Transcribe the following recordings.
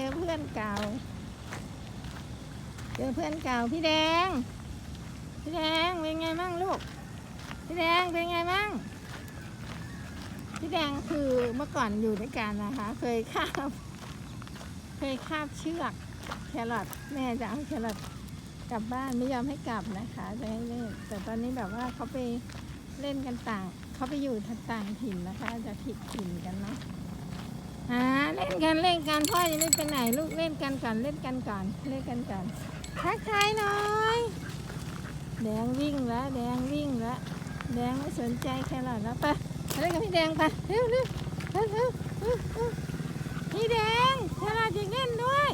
เจอเพื่อนเก่า เจอเพื่อนเก่าพี่แดง พี่แดงเป็นไงมั่งลูก พี่แดงเป็นไงมั่ง พี่แดงคือเมื่อก่อนอยู่ด้วยกันนะคะ เคยคาบ เคยคาบเชือกแครอทแม่จะเอาแครอทกลับบ้านไม่ยอมให้กลับนะคะจะให้เล่นแต่ตอนนี้แบบว่าเขาไปเล่นกันต่าง เขาไปอยู่ต่างถิ่นนะคะ จะผิดถิ่นกันเนาะ อ่าเล่นกันเล่นกันพ่อยังไม่ไปไหนลูกเล่นกันก่อนเล่นกันก่อนเล่นกันก่อนทักทายหน่อยแดงวิ่งแล้วแดงวิ่งแล้วแดงไม่สนใจแครอทแล้วไปเล่นกับพี่แดงไปเร็วเร็วเร็วเร็วเร็วเร็วพี่แดงแครอทจะเล่นด้วย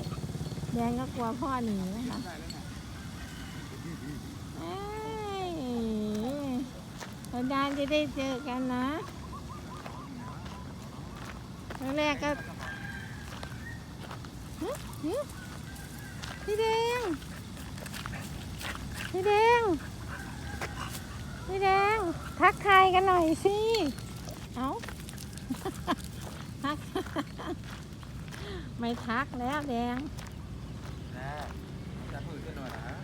แดงก็กลัวพ่อหนีนะคะเอ้ยนานๆจะได้เจอกันนะ รั้งแรกก็หึหึพี่แดงพี่แดงพี่แดง ทักทายกันหน่อยสิ เอาทัก ไม่ทักแล้วแดงนะจะพูดกันหน่อยนะ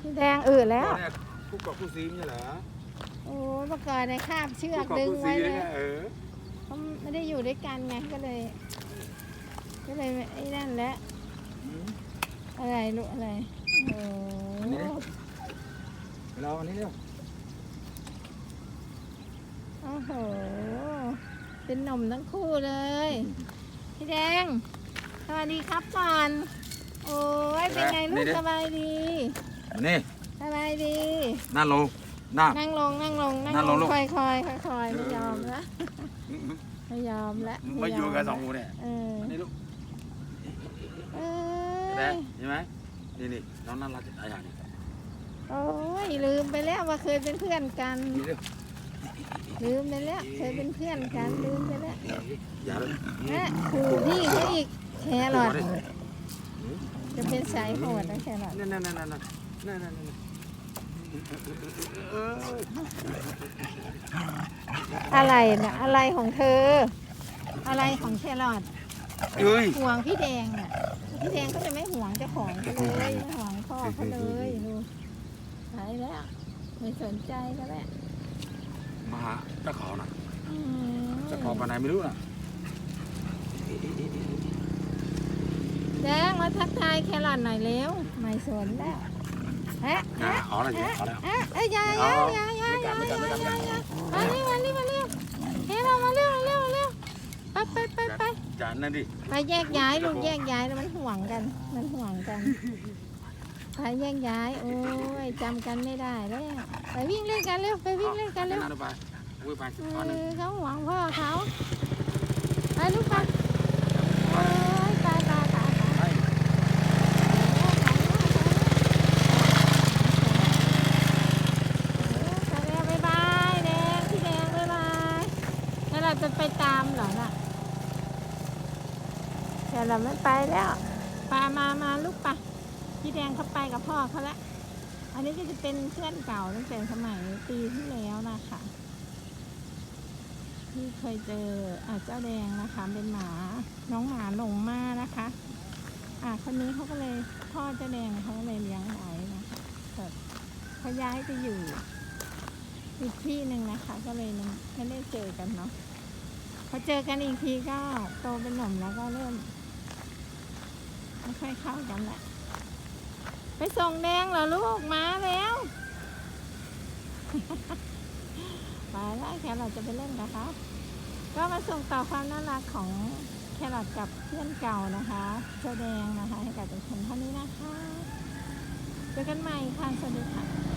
พี่แดงอืดแล้วเนี่ยคู่กับคู่ซีไม่ใช่เหรอ โอ้ยเมื่อก่อนในคาบเชือกคู่กับดึงคู่ซีไว้เลเนี่ยย เออเขาไม่ได้อยู่ด้วยกันไงก็เลย ก็เลยไอ้นั่นแหละอืมอะไรลูกอะไรโอ้อันนี้ดิเราอันนี้เร็วโอ้โหเป็นหนุ่มทั้งคู่เลย พี่แดง สวัสดีครับก่อน โอ้ยเป็นไงลูกสบายดีอันนี้สบายดีหน้าลงห น้านั่งลงนั่งลงนั่งนั่งลลงงลูกค่อยค่อยค่อยค่อยๆไม่ยอมละอืมไม่ยอมละๆมาอยู่กันสองคนเนี่ยเอออันนี้ลูกเอเห็นไหม้ยเห็นไหมนี่นี่น้องน่ารักจะตายห่านี่โอ้ยลืมไปแล้วว่าเคยเป็นเพื่อนกัน นี่เร็วลืมไปแล้วเคยเป็นเพื่อนกันลืมไปแล้วอย่าเลยแม่ขู่พี่เขาอีกแครอทจะเป็นสายโหดนะแครอทนั่นนั่นนั่นนั่นนั่นนั่นนั่นเอออะไรนะอะไรของเธอ อะไรของแครอทเอ้ยห่วงพี่แดงอะพี่แดงเขาจะไม่ห่วงเจ้าของเขาเลยไม่ห่วงพ่อเขาเลยดูไปแล้วไม่สนใจก็แล้วมาหาเจ้าของน่ะอืมเจ้าของไปไหนไม่รู้น่ะแดงมาทักทายแครอทหน่อยเร็วไม่สนแล้ว ฮะอะเอาละสิเอาแล้วเอ๊ะเอ้ยอยาอยาอยาอยาอยาอยาอยาอยามาเร็วมาเร็วมาเร็วเฮ้ยเรามาเร็วมาเร็วมาเร็วไปไปไปไปจานนั่นดิไปแยกย้ายลูกแยกย้ายแล้วมันห่วงกัน มันห่วงกันไปแยกย้ายโอ้ยจำกันไม่ได้แล้วไปวิ่งเล่นกันเร็วไปวิ่งเล่นกันเร็วไปอุ้ยไปเออันหนึ่งอเขาห่วงพ่อเขาไปลูกไปโอ้ยตายตายตายตาย ไป ไปแล้วบ๊ายบายแดงพี่แดงบ๊ายบายแล้ว เราจะไปตามเหรอน่ะแต่เราไม่ไปแล้วปามามาลูกปะพี่แดงเขาไปกับพ่อเขาล้วอันนี้ก็จะเป็นเพื่อนเก่าตั้งแต่สมัยปีที่แล้วนะคะที่เคยเจออเจ้าแดงนะคะเป็นหมาน้องหมาหลงมานะคะ อ่าคนนี้เขาก็เลยพ่อเจ้าแดงเขาก็เลยเลี้ยงไว้นะคะเขาย้ายไปอยู่อีกที่หนึ่งนะคะ ก็เลยไม่ได้เจอกันเนาะ เจอกันอีกทีก็โตเป็นหนุ่มแล้วก็เริ่มไม่ค่อยเข้ากันแหละไปส่งแดงเหรอลูกมาแล้วไปแล้วแครอทจะไปเล่นกับเขาก็มาส่งต่อความน่ารักของแครอทกับเพื่อนเก่านะคะเจ้าแดงนะคะ ให้กับทุกคนเท่านี้นะคะ เจอกันใหม่ค่ะ สวัสดีค่ะ